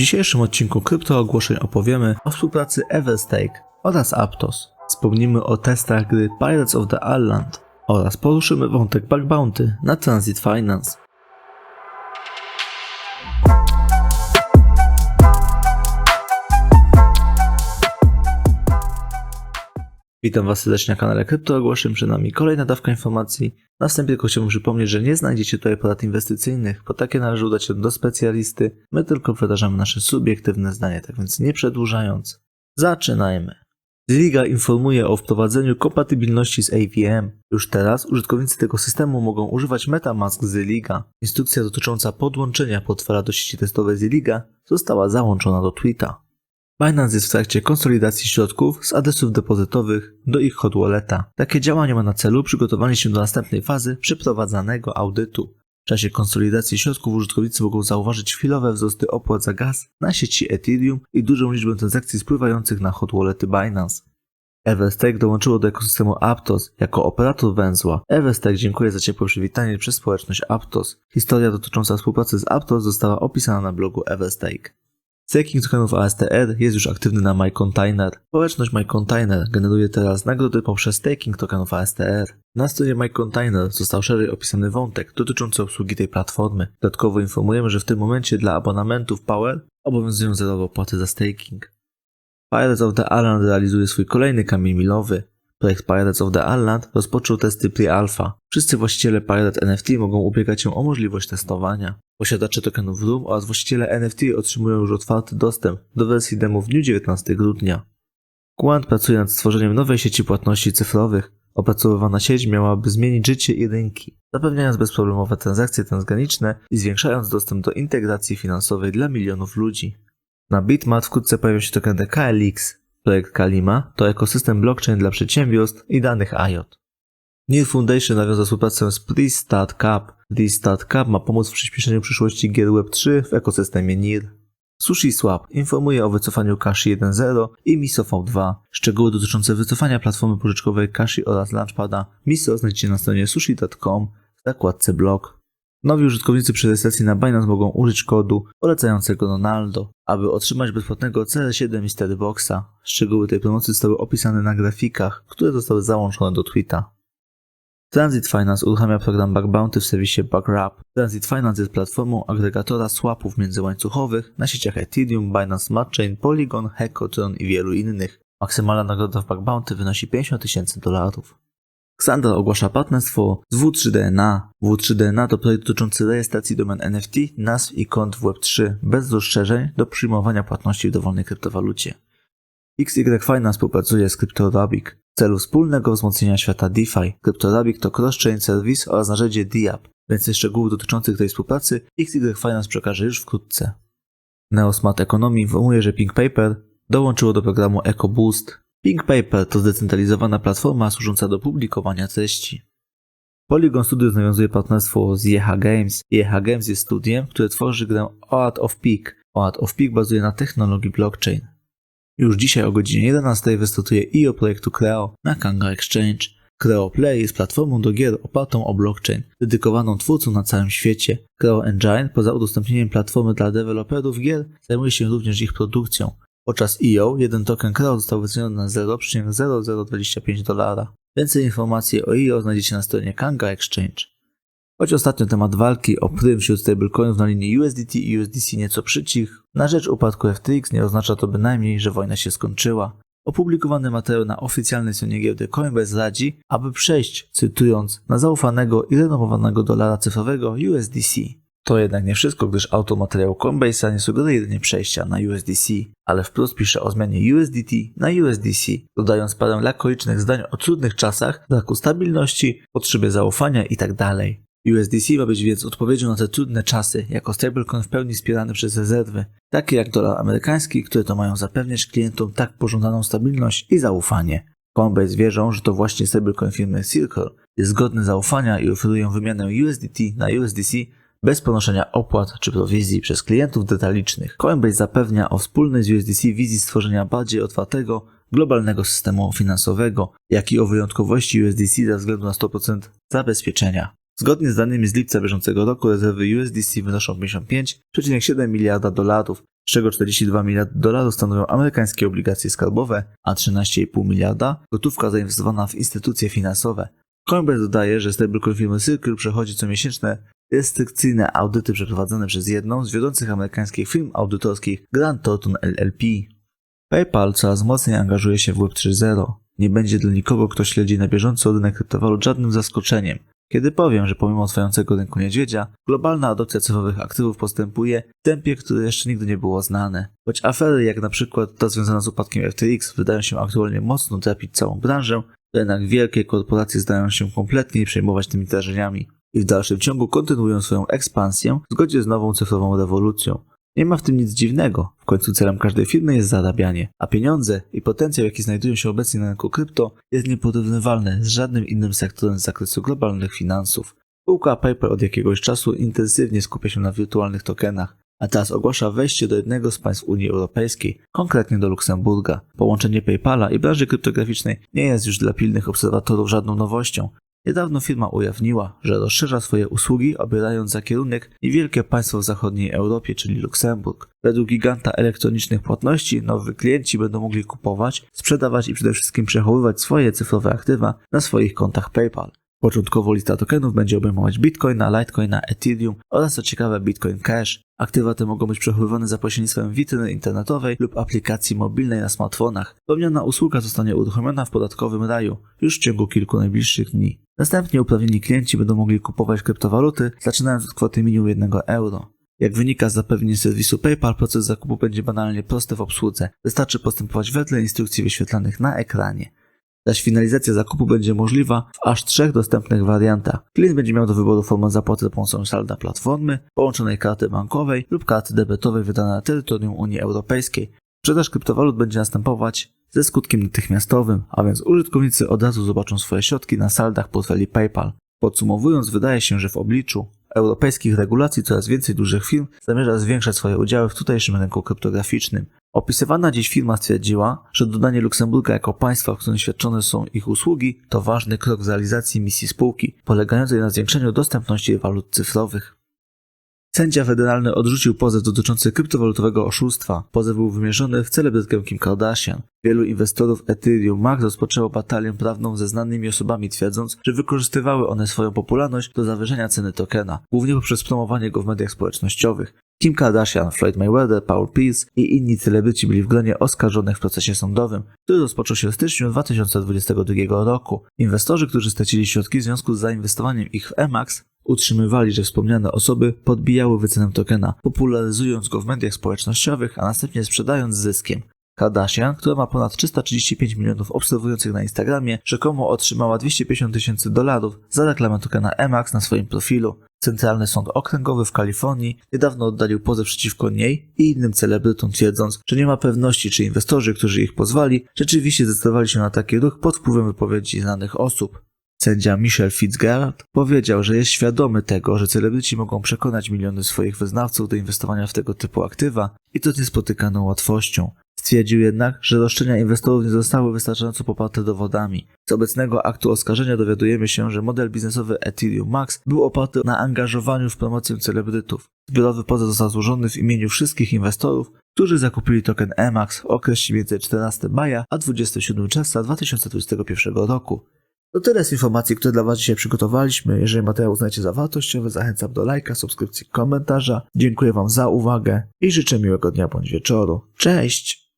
W dzisiejszym odcinku kryptoogłoszeń opowiemy o współpracy Everstake oraz Aptos. Wspomnimy o testach gry Pirates of the Island oraz poruszymy wątek bug bounty na Transit Finance. Witam Was serdecznie na kanale Kryptoogłoszeń, przed nami kolejna dawka informacji. Na wstępie tylko chciałbym przypomnieć, że nie znajdziecie tutaj porad inwestycyjnych, bo takie należy udać się do specjalisty. My tylko wyrażamy nasze subiektywne zdanie, tak więc nie przedłużając, zaczynajmy. Zliga informuje o wprowadzeniu kompatybilności z AVM. Już teraz użytkownicy tego systemu mogą używać MetaMask Zliga. Instrukcja dotycząca podłączenia portfela do sieci testowej Zliga została załączona do tweeta. Binance jest w trakcie konsolidacji środków z adresów depozytowych do ich hot walleta. Takie działanie ma na celu przygotowanie się do następnej fazy przeprowadzanego audytu. W czasie konsolidacji środków użytkownicy mogą zauważyć chwilowe wzrosty opłat za gaz na sieci Ethereum i dużą liczbę transakcji spływających na hot wallety Binance. Everstake dołączyło do ekosystemu Aptos jako operator węzła. Everstake dziękuję za ciepłe przywitanie przez społeczność Aptos. Historia dotycząca współpracy z Aptos została opisana na blogu Everstake. Staking tokenów ASTR jest już aktywny na MyContainer. Społeczność MyContainer generuje teraz nagrody poprzez staking tokenów ASTR. Na stronie MyContainer został szerzej opisany wątek dotyczący obsługi tej platformy. Dodatkowo informujemy, że w tym momencie dla abonamentów Power obowiązują zerowe opłaty za staking. Pirates of the Island realizuje swój kolejny kamień milowy. Projekt Pirates of the Island rozpoczął testy pre-alpha. Wszyscy właściciele Pirate NFT mogą ubiegać się o możliwość testowania. Posiadacze tokenów Room oraz właściciele NFT otrzymują już otwarty dostęp do wersji demo w dniu 19 grudnia. Quant pracuje nad stworzeniem nowej sieci płatności cyfrowych. Opracowywana sieć miałaby zmienić życie i rynki, zapewniając bezproblemowe transakcje transgraniczne i zwiększając dostęp do integracji finansowej dla milionów ludzi. Na Bitmart wkrótce pojawią się tokeny KLX. Projekt Kalima to ekosystem blockchain dla przedsiębiorstw i danych IOT. Near Foundation nawiązał współpracę z Please Start Cup. Please Start Cup ma pomóc w przyspieszeniu przyszłości gier Web3 w ekosystemie NIR. SushiSwap informuje o wycofaniu Kashi 1.0 i Miso V2. Szczegóły dotyczące wycofania platformy pożyczkowej Kashi oraz Launchpada Miso znajdziecie na stronie sushi.com w zakładce blog. Nowi użytkownicy przy rejestracji na Binance mogą użyć kodu polecającego Ronaldo, aby otrzymać bezpłatnego CR7 Mystery Boxa. Szczegóły tej promocji zostały opisane na grafikach, które zostały załączone do tweeta. Transit Finance uruchamia program Bug Bounty w serwisie BugWrap. Transit Finance jest platformą agregatora swapów międzyłańcuchowych na sieciach Ethereum, Binance Smart Chain, Polygon, Hackathon i wielu innych. Maksymalna nagroda w Bug Bounty wynosi 50 tysięcy dolarów. Xander ogłasza partnerstwo z W3DNA. W3DNA to projekt dotyczący rejestracji domen NFT, nazw i kont w Web3 bez rozszerzeń do przyjmowania płatności w dowolnej kryptowalucie. XY Finance współpracuje z CryptoRabic w celu wspólnego wzmocnienia świata DeFi. CryptoRabic to cross-chain service oraz narzędzie DApp. Więcej szczegółów dotyczących tej współpracy XY Finance przekaże już wkrótce. Neosmart Economy informuje, że Pink Paper dołączyło do programu EcoBoost. Pink Paper to zdecentralizowana platforma służąca do publikowania treści. Polygon Studios nawiązuje partnerstwo z EH Games. EH Games jest studiem, które tworzy grę Oath of Peak. Oath of Peak bazuje na technologii blockchain. Już dzisiaj o godzinie 11 wystartuje IO projektu Creo na Kanga Exchange. Creo Play jest platformą do gier opartą o blockchain, dedykowaną twórcom na całym świecie. Creo Engine, poza udostępnieniem platformy dla deweloperów gier, zajmuje się również ich produkcją. Podczas IO jeden token Creo został wyceniony na 0,0025 dolara. Więcej informacji o IO znajdziecie na stronie Kanga Exchange. Choć ostatnio temat walki o prym wśród stablecoinów na linii USDT i USDC nieco przycichł, na rzecz upadku FTX nie oznacza to bynajmniej, że wojna się skończyła. Opublikowany materiał na oficjalnej stronie giełdy Coinbase radzi, aby przejść, cytując, na zaufanego i renomowanego dolara cyfrowego USDC. To jednak nie wszystko, gdyż autor materiału Coinbase'a nie sugeruje jedynie przejścia na USDC, ale wprost pisze o zmianie USDT na USDC, dodając parę lakonicznych zdań o trudnych czasach, braku stabilności, potrzebie zaufania itd. USDC ma być więc odpowiedzią na te trudne czasy, jako stablecoin w pełni wspierany przez rezerwy, takie jak dolar amerykański, które to mają zapewniać klientom tak pożądaną stabilność i zaufanie. Coinbase wierzą, że to właśnie stablecoin firmy Circle jest godny zaufania i oferują wymianę USDT na USDC bez ponoszenia opłat czy prowizji przez klientów detalicznych. Coinbase zapewnia o wspólnej z USDC wizji stworzenia bardziej otwartego, globalnego systemu finansowego, jak i o wyjątkowości USDC ze względu na 100% zabezpieczenia. Zgodnie z danymi z lipca bieżącego roku rezerwy USDC wynoszą 55,7 miliarda dolarów, z czego 42 miliardy dolarów stanowią amerykańskie obligacje skarbowe, a 13,5 miliarda gotówka zainwestowana w instytucje finansowe. Coinbase dodaje, że stablecoin firmy Circle przechodzi comiesięczne restrykcyjne audyty przeprowadzone przez jedną z wiodących amerykańskich firm audytorskich Grant Thornton LLP. PayPal coraz mocniej angażuje się w Web 3.0. Nie będzie dla nikogo, kto śledzi na bieżąco rynek kryptowalut żadnym zaskoczeniem. Kiedy powiem, że pomimo trwającego rynku niedźwiedzia, globalna adopcja cyfrowych aktywów postępuje w tempie, które jeszcze nigdy nie było znane. Choć afery jak na przykład ta związana z upadkiem FTX wydają się aktualnie mocno trapić całą branżę, to jednak wielkie korporacje zdają się kompletnie nie przejmować tymi zdarzeniami i w dalszym ciągu kontynuują swoją ekspansję w zgodzie z nową cyfrową rewolucją. Nie ma w tym nic dziwnego, w końcu celem każdej firmy jest zarabianie, a pieniądze i potencjał, jaki znajdują się obecnie na rynku krypto, jest nieporównywalny z żadnym innym sektorem z zakresu globalnych finansów. Spółka PayPal od jakiegoś czasu intensywnie skupia się na wirtualnych tokenach, a teraz ogłasza wejście do jednego z państw Unii Europejskiej, konkretnie do Luksemburga. Połączenie PayPala i branży kryptograficznej nie jest już dla pilnych obserwatorów żadną nowością. Niedawno firma ujawniła, że rozszerza swoje usługi, obierając za kierunek niewielkie państwo w zachodniej Europie, czyli Luksemburg. Według giganta elektronicznych płatności nowi klienci będą mogli kupować, sprzedawać i przede wszystkim przechowywać swoje cyfrowe aktywa na swoich kontach PayPal. Początkowo lista tokenów będzie obejmować Bitcoina, Litecoina, Ethereum oraz co ciekawe Bitcoin Cash. Aktywa te mogą być przechowywane za pośrednictwem witryny internetowej lub aplikacji mobilnej na smartfonach. Wspomniana usługa zostanie uruchomiona w podatkowym raju już w ciągu kilku najbliższych dni. Następnie uprawnieni klienci będą mogli kupować kryptowaluty zaczynając od kwoty minimum 1 euro. Jak wynika z zapewnień serwisu PayPal, proces zakupu będzie banalnie prosty w obsłudze. Wystarczy postępować wedle instrukcji wyświetlanych na ekranie zaś finalizacja zakupu będzie możliwa w aż trzech dostępnych wariantach. Klient będzie miał do wyboru formę zapłaty za pomocą salda platformy, połączonej karty bankowej lub karty debetowej wydanej na terytorium Unii Europejskiej. Sprzedaż kryptowalut będzie następować ze skutkiem natychmiastowym, a więc użytkownicy od razu zobaczą swoje środki na saldach portfeli PayPal. Podsumowując, wydaje się, że w obliczu europejskich regulacji coraz więcej dużych firm zamierza zwiększać swoje udziały w tutejszym rynku kryptograficznym. Opisywana dziś firma stwierdziła, że dodanie Luksemburga jako państwa, w którym świadczone są ich usługi, to ważny krok w realizacji misji spółki, polegającej na zwiększeniu dostępności walut cyfrowych. Sędzia federalny odrzucił pozew dotyczący kryptowalutowego oszustwa. Pozew był wymierzony w celebrytkę Kim Kardashian. Wielu inwestorów Ethereum Max rozpoczęło batalię prawną ze znanymi osobami, twierdząc, że wykorzystywały one swoją popularność do zawyżenia ceny tokena, głównie poprzez promowanie go w mediach społecznościowych. Kim Kardashian, Floyd Mayweather, Paul Pierce i inni celebryci byli w gronie oskarżonych w procesie sądowym, który rozpoczął się w styczniu 2022 roku. Inwestorzy, którzy stracili środki w związku z zainwestowaniem ich w Emax, utrzymywali, że wspomniane osoby podbijały wycenę tokena, popularyzując go w mediach społecznościowych, a następnie sprzedając z zyskiem. Kardashian, która ma ponad 335 milionów obserwujących na Instagramie, rzekomo otrzymała 250 tysięcy dolarów za reklamę tokena Emax na swoim profilu. Centralny Sąd Okręgowy w Kalifornii niedawno oddalił pozew przeciwko niej i innym celebrytom, twierdząc, że nie ma pewności, czy inwestorzy, którzy ich pozwali, rzeczywiście zdecydowali się na taki ruch pod wpływem wypowiedzi znanych osób. Sędzia Michel Fitzgerald powiedział, że jest świadomy tego, że celebryci mogą przekonać miliony swoich wyznawców do inwestowania w tego typu aktywa i to niespotykaną łatwością. Stwierdził jednak, że roszczenia inwestorów nie zostały wystarczająco poparte dowodami. Z obecnego aktu oskarżenia dowiadujemy się, że model biznesowy Ethereum Max był oparty na angażowaniu w promocję celebrytów. Zbiorowy pozew został złożony w imieniu wszystkich inwestorów, którzy zakupili token EMAX w okresie między 14 maja a 27 czerwca 2021 roku. To tyle z informacji, które dla Was dzisiaj przygotowaliśmy. Jeżeli materiał uznajecie za wartościowy, zachęcam do lajka, subskrypcji, komentarza. Dziękuję Wam za uwagę i życzę miłego dnia bądź wieczoru. Cześć!